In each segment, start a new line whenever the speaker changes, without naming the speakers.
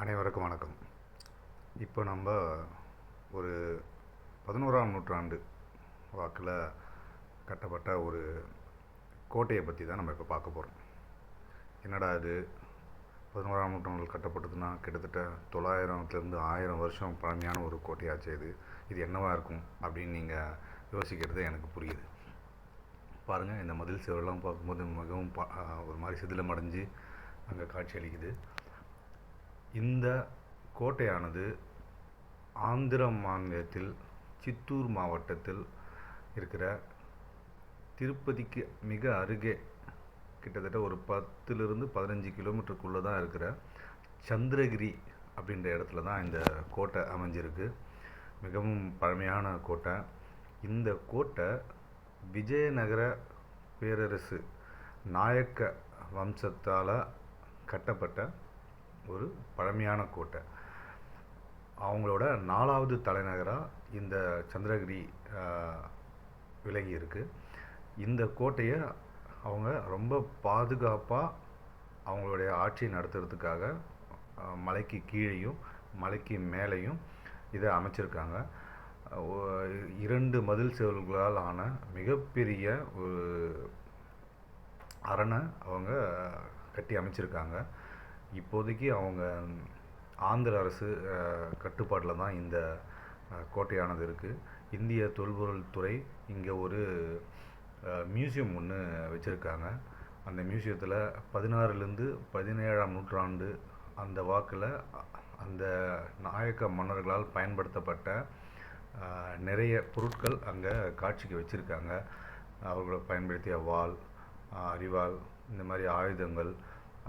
அனைவருக்கும் வணக்கம். இப்போ நம்ம ஒரு பதினோராம் நூற்றாண்டு வாக்கில் கட்டப்பட்ட ஒரு கோட்டையை பற்றி தான் நம்ம இப்போ பார்க்க போகிறோம் என்னடா இது? பதினோராம் நூற்றாண்டில் கட்டப்பட்டதுன்னா கிட்டத்தட்ட தொள்ளாயிரத்துலேருந்து ஆயிரம் வருஷம் பழமையான ஒரு கோட்டையாச்சு இது. இது என்னவாக இருக்கும் அப்படின்னு நீங்கள் யோசிக்கிறது எனக்கு புரியுது. பாருங்கள் இந்த மதில் சிவரெல்லாம் பார்க்கும்போது மிகவும் பா ஒரு மாதிரி சிதிலம் அடைஞ்சு அங்கே காட்சி அளிக்குது. இந்த கோட்டையானது ஆந்திர மாநிலத்தில் சித்தூர் மாவட்டத்தில் இருக்கிற திருப்பதிக்கு மிக அருகே கிட்டத்தட்ட ஒரு பத்துலேருந்து பதினஞ்சு கிலோமீட்டருக்குள்ளே தான் இருக்கிற சந்திரகிரி அப்படின்ற இடத்துல தான் இந்த கோட்டை அமைஞ்சிருக்கு. மிகவும் பழமையான கோட்டை. இந்த கோட்டை விஜயநகர பேரரசு நாயக்க வம்சத்தால் கட்டப்பட்ட ஒரு பழமையான கோட்டை. அவங்களோட நாலாவது தலைநகராக இந்த சந்திரகிரி விலகி இருக்கு. இந்த கோட்டையை அவங்க ரொம்ப பாதுகாப்பாக அவங்களுடைய ஆட்சி நடத்துறதுக்காக மலைக்கு கீழேயும் மலைக்கு மேலேயும் இதை அமைச்சிருக்காங்க. இரண்டு மதில் செவல்களால் ஆன மிகப்பெரிய ஒரு அரணை அவங்க கட்டி அமைச்சிருக்காங்க. இப்போதைக்கு அவங்க ஆந்திர அரசு கட்டுப்பாட்டில் தான் இந்த கோட்டையானது இருக்குது இந்திய தொல்பொருள் துறை இங்கே ஒரு மியூசியம் ஒன்று வச்சுருக்காங்க. அந்த மியூசியத்தில் பதினாறுலேருந்து பதினேழாம் நூற்றாண்டு அந்த வாக்கில் அந்த நாயக்க மன்னர்களால் பயன்படுத்தப்பட்ட நிறைய பொருட்கள் அங்கே காட்சிக்கு வச்சுருக்காங்க. அவர்கள பயன்படுத்திய வாள் அரிவாள் இந்த மாதிரி ஆயுதங்கள்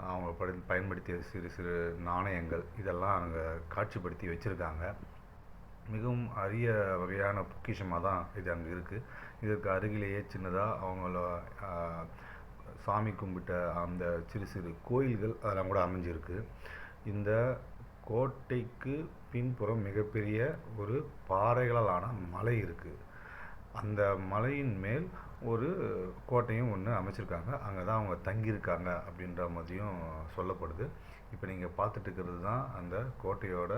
அவங்க படி பயன்படுத்திய சிறு சிறு நாணயங்கள் இதெல்லாம் அங்கே காட்சிப்படுத்தி வச்சுருக்காங்க. மிகவும் அரிய வகையான பொக்கிஷமாக தான் இது அங்கே இருக்குது இதற்கு அருகிலேயே சின்னதாக அவங்கள சாமி கும்பிட்ட அந்த சிறு சிறு கோயில்கள் அதெல்லாம் கூட அமைஞ்சிருக்கு. இந்த கோட்டைக்கு பின்புறம் மிகப்பெரிய ஒரு பாறைகளாலான மலை இருக்குது அந்த மலையின் மேல் ஒரு கோட்டையும் ஒன்று அமைச்சிருக்காங்க. அங்கே தான் அவங்க தங்கியிருக்காங்க அப்படின்ற மாதிரியும் சொல்லப்படுது. இப்போ நீங்கள் பார்த்துட்டு இருக்கிறது தான் அந்த கோட்டையோட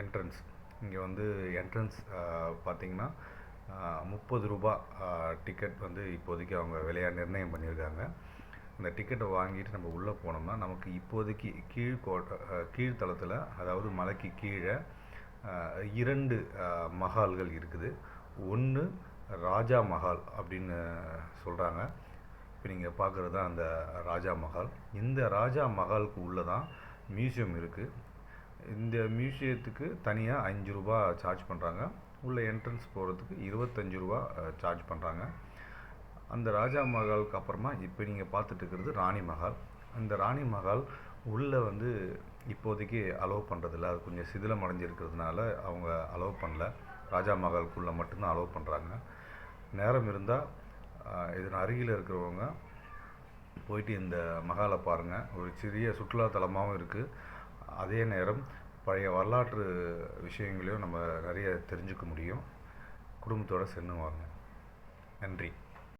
என்ட்ரன்ஸ் இங்கே வந்து என்ட்ரன்ஸ் பார்த்திங்கன்னா முப்பது ரூபா டிக்கெட் வந்து இப்போதைக்கு அவங்க விலையாக நிர்ணயம் பண்ணியிருக்காங்க. அந்த டிக்கெட்டை வாங்கிட்டு நம்ம உள்ளே போனோம்னா நமக்கு இப்போதைக்கு கீழ் கோட்டை கீழ்த்தளத்தில் அதாவது மலைக்கு கீழே இரண்டு மஹால்கள் இருக்குது. ஒன்று ராஜா மஹால் அப்படின்னு சொல்கிறாங்க இப்போ நீங்கள் பார்க்குறது தான் அந்த ராஜா மஹால். இந்த ராஜா மஹாலுக்கு உள்ளே தான் மியூசியம் இருக்குது இந்த மியூசியத்துக்கு தனியாக அஞ்சு ரூபா சார்ஜ் பண்ணுறாங்க உள்ளே என்ட்ரன்ஸ் போகிறதுக்கு இருபத்தஞ்சு ரூபா சார்ஜ் பண்ணுறாங்க அந்த ராஜா மஹாலுக்கு அப்புறமா இப்போ நீங்கள் பார்த்துட்டு இருக்கிறது ராணி மஹால். அந்த ராணி மஹால் உள்ளே வந்து இப்போதைக்கு அலோவ் பண்ணுறதில்ல அது கொஞ்சம் சிதிலம் அடைஞ்சிருக்கிறதுனால அவங்க அலோவ் பண்ணல. ராஜா மகளுக்குள்ளே மட்டும்தான் அலோவ் பண்ணுறாங்க நேரம் இருந்தால் இதன் அருகில் இருக்கிறவங்க போயிட்டு இந்த மகாலை பாருங்கள் ஒரு சிறிய சுற்றுலாத்தலமாகவும் இருக்குது அதே நேரம் பழைய வரலாற்று விஷயங்களையும் நம்ம நிறைய தெரிஞ்சுக்க முடியும். குடும்பத்தோடு சென்று வாங்க நன்றி.